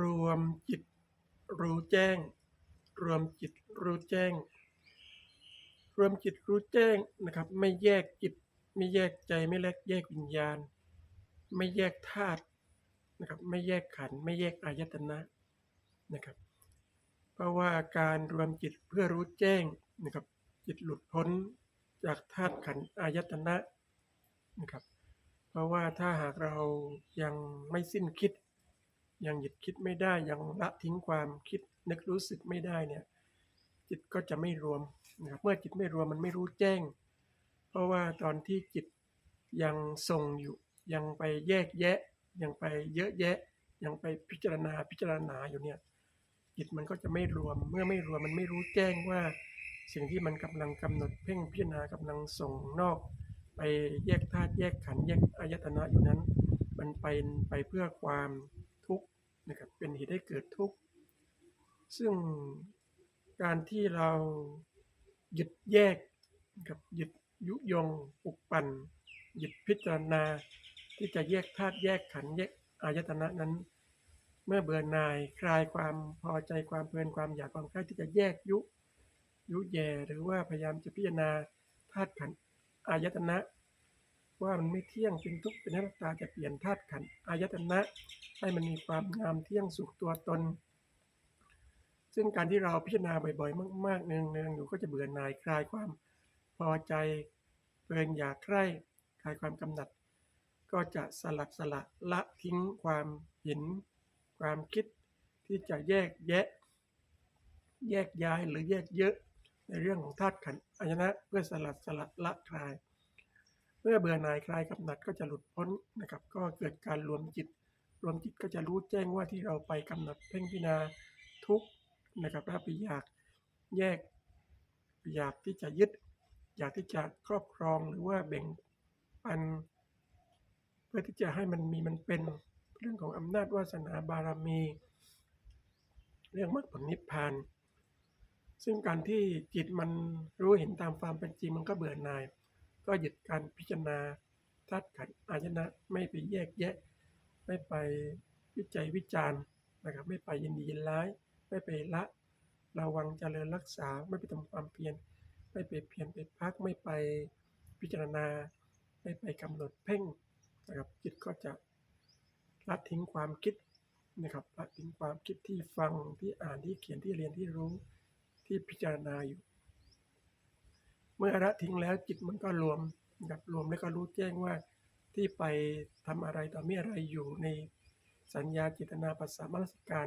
รวมจิตรู้แจ้ง รวมจิตรู้แจ้ง รวมจิตรู้แจ้งนะครับ ไม่แยกจิต ไม่แยกใจไม่แยกแยกวิญญาณ ไม่แยกธาตุนะครับไม่แยกขันไม่แยกอายตนะนะครับ เพราะว่าการรวมจิตเพื่อรู้แจ้งนะครับ จิตหลุดพ้นจากธาตุขันอายตนะนะครับ เพราะว่าถ้าหากเรายังไม่สิ้นคิด ยังหยุดคิดไม่ได้ยังละทิ้งความคิดนึกรู้สึกไม่ได้เนี่ยจิตก็จะไม่รวมนะครับเมื่อจิตไม่รวมมันไม่รู้แจ้ง เพราะว่าตอนที่จิตยังทรงอยู่ ยังไปแยกแยะ ยังไปเยอะแยะ ยังไปพิจารณาพิจารณาอยู่เนี่ยจิตมันก็จะไม่รวม เมื่อไม่รวมมันไม่รู้แจ้งว่า สิ่งที่มันกำลังกำหนดเพ่งพิจารณากำลังส่งนอก ไปแยกธาตุแยกขันธ์แยกอายตนะอยู่นั้น มันเป็นไปเพื่อความ นะครับเป็นเหตุให้เกิดทุกข์ ซึ่งการที่เราหยุดแยกกับหยุดยุยงปลุกปั่นหยุดพิจารณาที่จะแยกธาตุแยกขันธ์แยกอายตนะนั้น เมื่อเบื่อหน่ายคลายความพอใจความเพลินความอยากความใคร่ที่จะแยกยุยุแย่หรือว่าพยายามจะพิจารณาธาตุขันธ์อายตนะ ว่ามันไม่เที่ยงเป็นทุกข์เป็นอนัตตาจะเปลี่ยนธาตุขันธ์อายตนะ ให้มันมีความงามเที่ยงสุขตัวตน ซึ่งการที่เราพิจารณาบ่อยๆ มากๆเนืองๆอยู่ก็จะเบื่อหน่ายคลายความพอใจเพลินอยากใคร่คลายความกำหนัด ก็จะสลัดสละละทิ้งความเห็น ความคิดที่จะแยกแยะ แยกย้ายหรือแยกเยอะในเรื่องของธาตุขันธ์อายนะเพื่อสลัดสละละคลาย เมื่อเบื่อหน่ายคลายกำหนัดก็จะหลุดพ้นนะครับ ก็เกิดการรวมจิต รวมจิตก็จะรู้แจ้งว่าที่เราไปกำหนดเพ่งพิจารณาทุกนะครับแล้วไปอยากแยกอยากที่จะยึด อยากที่จะครอบครองหรือว่าแบ่งปัน เพื่อที่จะให้มันมีมันเป็นเรื่องของอำนาจวาสนาบารมี เรื่องมรรคผลนิพพาน ซึ่งการที่จิตมันรู้เห็นตามความเป็นจริงมันก็เบื่อหน่าย ก็หยุดการพิจารณาธาตุขันอายตนะไม่ไปแยกแยะ ไม่ไปวิจัยวิจารณ์นะครับ ไม่ไปยินดียินร้าย ไม่ไปละระวังเจริญรักษา ไม่ไปทำความเพียร ไม่ไปเพียรไปพัก ไม่ไปพิจารณา ไม่ไปกำหนดเพ่งนะครับ จิตก็จะละทิ้งความคิดนะครับละทิ้งความคิดที่ฟังที่อ่านที่เขียนที่เรียนที่รู้ที่พิจารณาอยู่ เมื่อละทิ้งแล้วจิตมันก็รวมนะครับรวมแล้วก็รู้แจ้งว่า ที่ไปทำอะไรต่อมีอะไรอยู่ในสัญญาจิตนาปัสสามนสการ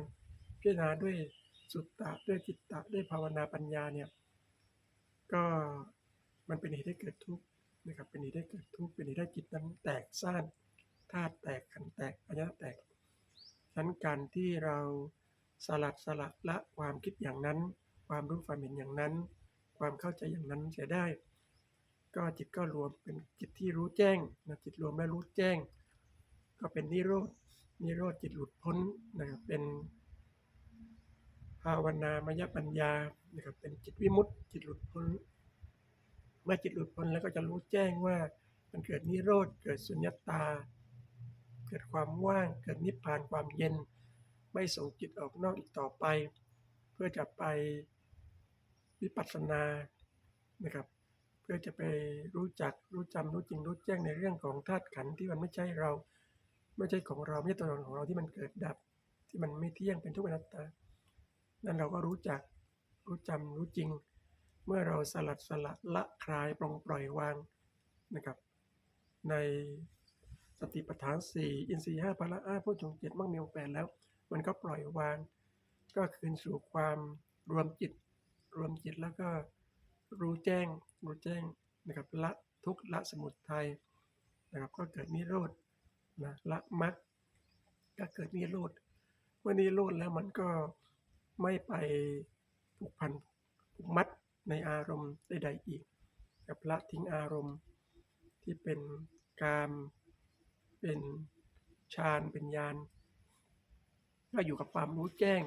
พิจารณาด้วยสุตตะด้วยจิตตะด้วยภาวนาปัญญาเนี่ยก็มันเป็นเหตุให้เกิดทุกข์นะครับเป็นเหตุให้เกิดทุกข์เป็นเหตุให้จิตนั้นแตกซ่านธาตุแตกขันแตกอายะแตกฉะนั้นการที่เราสลัดสละละความคิดอย่างนั้น ความรู้ความเห็นอย่างนั้น ความเข้าใจอย่างนั้นเสียได้ ก็จิตก็รวมเป็นจิตที่รู้แจ้งนะจิตรวมและรู้แจ้ง ก็เป็นนิโรธนิโรธจิตหลุดพ้นนะครับเป็นภาวนามยปัญญานะครับเป็นจิตวิมุตติจิตหลุดพ้น เมื่อจิตหลุดพ้นแล้วก็จะรู้แจ้งว่ามันเกิดนิโรธเกิดสุญญตา เกิดความว่างเกิดนิพพานความเย็น ไม่ส่งจิตออกนอกอีกต่อไป เพื่อจะไปวิปัสสนานะครับ พื่อจะไปรู้จักรู้จำรู้จริงรู้แจ้งในเรื่องของธาตุขันธ์ที่มันไม่ใช่เรา ไม่ใช่ของเราไม่ใช่ตัวตนของเราที่มันเกิดดับ ที่มันไม่เที่ยงเป็นทุกข์นัตตานั่นเราก็รู้จักรู้จำรู้จริง เมื่อเราสลัดสละละคลายปลงปล่อยวางนะครับในสติปัฏฐานสี่อินทรีย์ห้าพละห้าพุทธงเจ็ดมรรคมีองแปดแล้ว มันก็ปล่อยวาง ก็คืนสู่ความรวมจิต รวมจิตแล้วก็ รู้แจ้งรู้แจ้งนะครับละทุกละสมุทัยนะครับก็เกิดนิโรธนะละมรรคก็เกิดนิโรธเมื่อนิโรธแล้วมันก็ไม่ไปผูกพันผูกมัดในอารมณ์ใดๆอีกกับละทิ้งอารมณ์ที่เป็นกามเป็นฌานเป็นญาณก็อยู่กับความรู้แจ้ง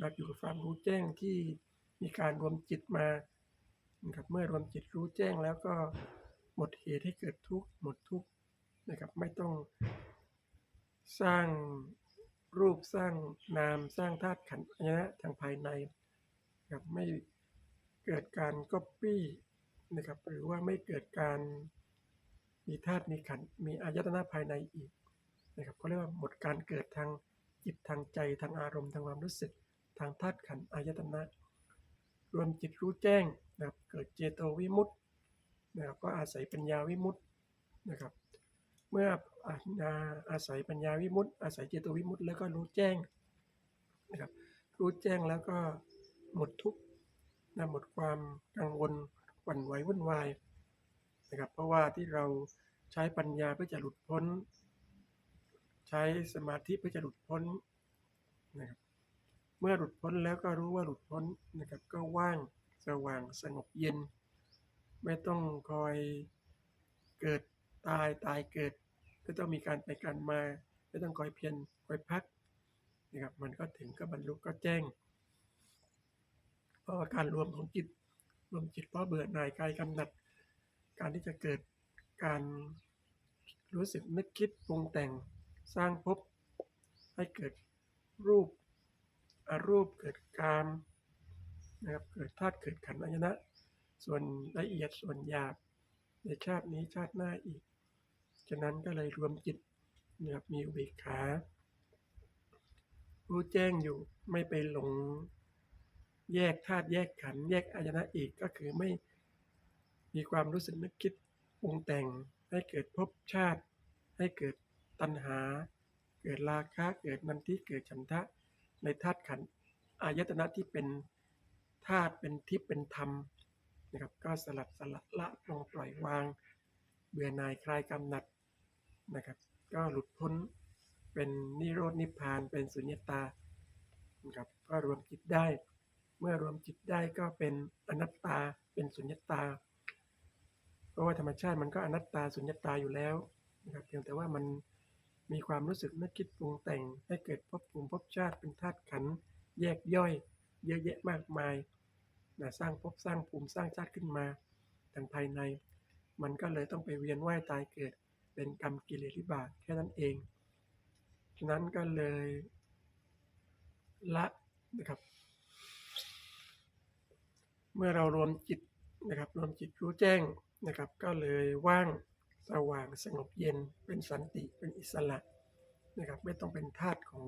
นะอยู่กับความรู้แจ้งที่มีการรวมจิตมา นะครับเมื่อรวมจิตรู้แจ้งแล้วก็หมดเหตุให้เกิดทุกข์หมดทุกข์นะครับไม่ต้องสร้างรูปสร้างนามสร้างธาตุขันธ์อายนะทางภายในนะครับไม่เกิดการก๊อปปี้นะครับหรือว่าไม่เกิดการมีธาตุมีขันธ์มีอายตนะภายในอีกนะครับเขาเรียกว่าหมดการเกิดทางจิตทางใจทางอารมณ์ทางความรู้สึกทางธาตุขันธ์อายตนะ รวมจิตรู้แจ้งนะครับเกิดเจโตวิมุตตินะครับก็อาศัยปัญญาวิมุตตินะครับ เมื่ออาอาอาศัยปัญญาวิมุตติอาศัยเจโตวิมุตติแล้วก็รู้แจ้งนะครับรู้แจ้งแล้วก็หมดทุกข์นะหมดความกังวลหวั่นไหววุ่นวายนะครับเพราะว่าที่เราใช้ปัญญาเพื่อจะหลุดพ้น ใช้สมาธิเพื่อจะหลุดพ้นนะครับ เมื่อหลุดพ้นแล้วก็รู้ว่าหลุดพ้นนะครับ ก็ว่างสว่างสงบเย็น ไม่ต้องคอยเกิดตายตายเกิดไม่ต้องมีการไปการมา ไม่ต้องคอยเพียรคอยพักนะครับมันก็ถึงก็บรรลุก็แจ้ง เพราะว่าการรวมของจิตรวมจิตเพราะเบื่อหน่ายกายกำหนัด การที่จะเกิดการรู้สึกนึกคิดปรุงแต่งสร้างภพให้เกิดรูป อารูปเกิดกามนะครับเกิดธาตุเกิดขันธ์อายนะ ส่วนละเอียดส่วนหยาบในชาตินี้ชาติหน้าอีก ฉะนั้นก็เลยรวมจิตนะครับมีอุเบกขารู้แจ้งอยู่ไม่ไปหลงแยกธาตุแยกขันแยกอายนะอีกก็คือไม่มีความรู้สึกนึกคิดปรุงแต่งให้เกิดภพชาติ ให้เกิดตัณหา เกิดราคะเกิดนันทิเกิดฉันทะ ในธาตุขันธ์อายตนะที่เป็นธาตุเป็นทิพย์เป็นธรรมนะครับก็สลัดสลัดละลงปล่อยวาง เบื่อหน่ายคลายกำหนัดนะครับ ก็หลุดพ้นเป็นนิโรธนิพพานเป็นสุญญตานะครับก็รวมจิตได้ เมื่อรวมจิตได้ก็เป็นอนัตตาเป็นสุญญตา เพราะว่าธรรมชาติมันก็อนัตตาสุญญตาอยู่แล้วนะครับเพียงแต่ว่ามัน มีความรู้สึกนึกคิดปรุงแต่ง ให้เกิดภพภูมิภพชาติเป็นธาตุขันแยกย่อย เยอะแยะมากมายนะสร้างภพสร้างภูมิสร้างชาติขึ้นมาทางภายใน มันก็เลยต้องไปเวียนว่ายตายเกิด เป็นกรรมกิเลสวิบากแค่นั้นเองฉะนั้นก็เลยละนะครับ เมื่อเรารวมจิตนะครับ รวมจิตรู้แจ้งนะครับ ก็เลยว่าง สว่างสงบเย็นเป็นสันติเป็นอิสระนะครับ ไม่ต้องเป็นทาสของ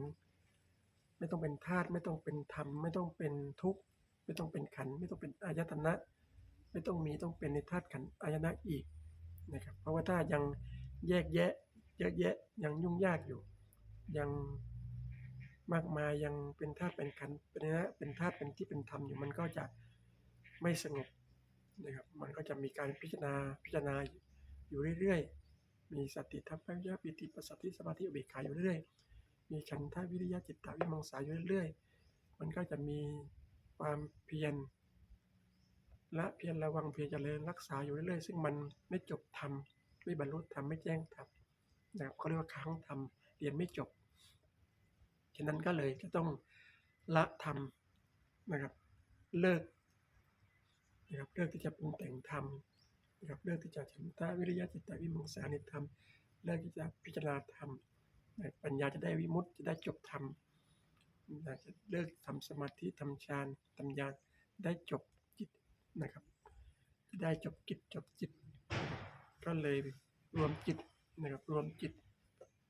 ไม่ต้องเป็นทาสไม่ต้องเป็นธรรม ไม่ต้องเป็นทุกข์ ไม่ต้องเป็นขัน ไม่ต้องเป็นอายตนะ ไม่ต้องมีต้องเป็นในธาตุขันอายตนะอีกนะครับ เพราะว่าถ้ายังแยกแยะเยอะแยะยังยุ่งยากอยู่ ยังมากมายยังเป็นธาตุเป็นขันเป็นนะเป็นธาตุเป็นที่เป็นธรรมอยู่มันก็จะไม่สงบนะครับมันก็จะมีการพิจารณาพิจารณา อยู่เรื่อยๆ มีสติทัพพัญญาปิติปัสสัทธิสมาธิอุเบกขาอยู่เรื่อยๆ มีฉันทะวิริยะจิตตะวิมังสาอยู่เรื่อยๆ มันก็จะมีความเพียรละเพียรระวังเพียรเจริญรักษาอยู่เรื่อยๆ ซึ่งมันไม่จบธรรมไม่บรรลุธรรมไม่แจ้งธรรมนะครับเขาเรียกว่าค้างธรรมเรียนไม่จบ ฉะนั้นก็เลยจะต้องละธรรมนะครับเลิกนะครับเลิกที่จะปรุงแต่งธรรม นะครับเลิกที่จะฉันทะวิริยะจิตตวิมังสาในธรรมเลิกที่จะพิจารณาธรรมปัญญาจะได้วิมุตติจะได้จบธรรมนะจะเลิกทำสมาธิทำฌานทำญาณได้จบจิตนะครับจะได้จบกิจจบจิต ก็เลยรวมจิตนะครับรวมจิต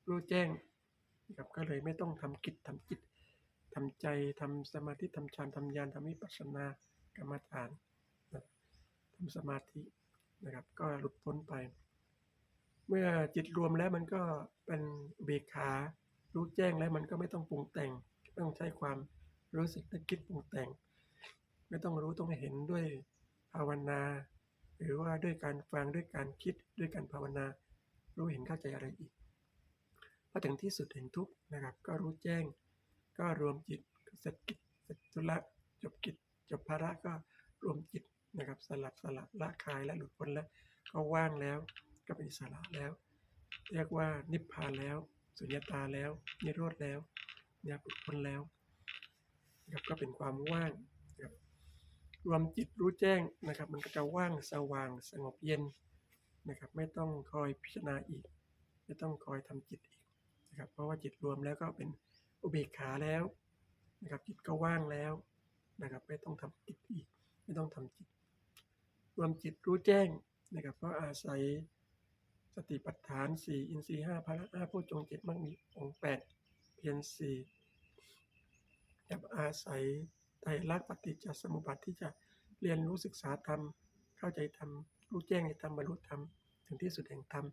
รู้แจ้งนะครับก็เลยไม่ต้องทำกิจทำจิตทำใจทำสมาธิทำฌานทำญาณทำวิปัสสนากรรมฐานนะทำสมาธิ นะครับ ก็หลุดพ้นไป เมื่อจิตรวมแล้วมันก็เป็นเบกขารู้แจ้งแล้วมันก็ไม่ต้องปรุงแต่งไม่ต้องใช้ความรู้สึกนึกคิดปรุงแต่ง ไม่ต้องรู้ต้องเห็นด้วยภาวนา หรือว่าด้วยการฟังด้วยการคิดด้วยการภาวนา รู้เห็นเข้าใจอะไรอีกพอถึงที่สุดเห็นทุกนะครับ ก็รู้แจ้ง ก็รวมจิตเสร็จกิจเสร็จธุระจบกิจจบภาระก็รวมจิต นะครับ สลับสลับละคายและหลุดพ้นแล้ว ก็ว่างแล้วก็เป็นอิสระแล้ว เรียกว่านิพพานแล้ว สุญญตาแล้วนิโรธแล้วเนี่ยหลุดพ้นแล้วนะครับก็เป็นความว่างนะครับรวมจิตรู้แจ้งนะครับ มันก็จะว่างสว่างสงบเย็นนะครับ ไม่ต้องคอยพิจารณาอีก ไม่ต้องคอยทำจิตอีกนะครับ เพราะว่าจิตรวมแล้วก็เป็นอุเบกขาแล้วนะครับ จิตก็ว่างแล้วนะครับ ไม่ต้องทำจิตอีก ไม่ต้องทำจิต รวมจิตรู้แจ้งนะครับเพราะอาศัยสติปัฏฐานสี่อินทรีย์ห้าพละห้าโพชฌงเจ็ดมรรคมีองค์แปดเพียรสี่กับอาศัยไตรลักษณ์ปฏิจจสมุปบาทที่จะเรียนรู้ศึกษาธรรม เข้าใจธรรม รู้แจ้งในธรรมบรรลุธรรม ถึงที่สุดแห่งธรรม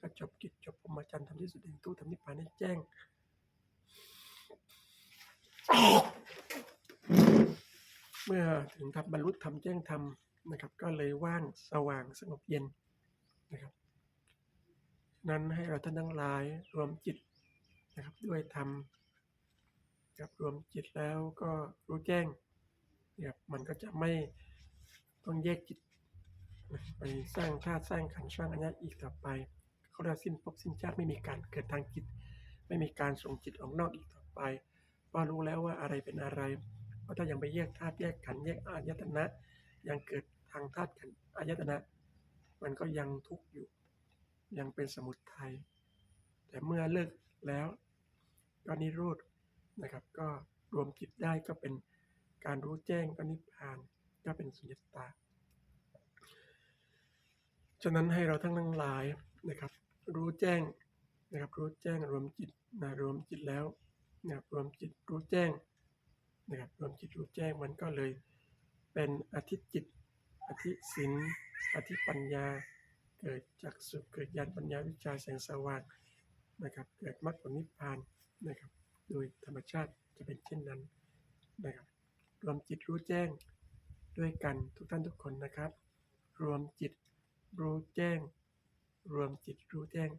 ก็จบกิจจบพรหมจรรย์ทำที่สุดแห่งทุกข์ทำนิพพานให้แจ้งเมื่อถึงทำบรรลุธรรมแจ้งธรรม นะครับ ก็เลยว่างสว่างสงบเย็นนะครับนั้นให้เราท่านทั้งหลายรวมจิตนะครับด้วยธรรมกับรวมจิตแล้วก็รู้แจ้งนะครับมันก็จะไม่ต้องแยกจิตไปสร้างธาตุสร้างขันธ์สร้างอัญญะอีกต่อไป เขาเรียกว่าสิ้นภพสิ้นชาติไม่มีการเกิดทางจิต ไม่มีการส่งจิตออกนอกอีกต่อไปเพรารู้แล้วว่าอะไรเป็นอะไรเพราะถ้ายังไปแยกธาตุแยกขันธ์แยกอายตนะ ยังเกิดทางธาตุขันธ์อายตนะ มันก็ยังทุกข์อยู่ ยังเป็นสมุทัยแต่เมื่อเลิกแล้วก็นิโรธนะครับ ก็รวมจิตได้ก็เป็นการรู้แจ้งก็นิพพานก็เป็นสุญญตาฉะนั้นให้เราทั้งทั้งหลายนะครับ รู้แจ้งนะครับ รู้แจ้งรวมจิตนะรวมจิตแล้วนะครับรวมจิตรู้แจ้งนะครับรวมจิตรู้แจ้งมันก็เลย เป็นอธิจิต อธิสินอธิปัญญา เกิดจากสุขเกิดญาณปัญญาวิชาแสงสว่างนะครับ เกิดมรรคผลนิพพานนะครับ โดยธรรมชาติจะเป็นเช่นนั้นนะครับ รวมจิตรู้แจ้งด้วยกันทุกท่านทุกคนนะครับ รวมจิตรู้แจ้ง รวมจิตรู้แจ้ง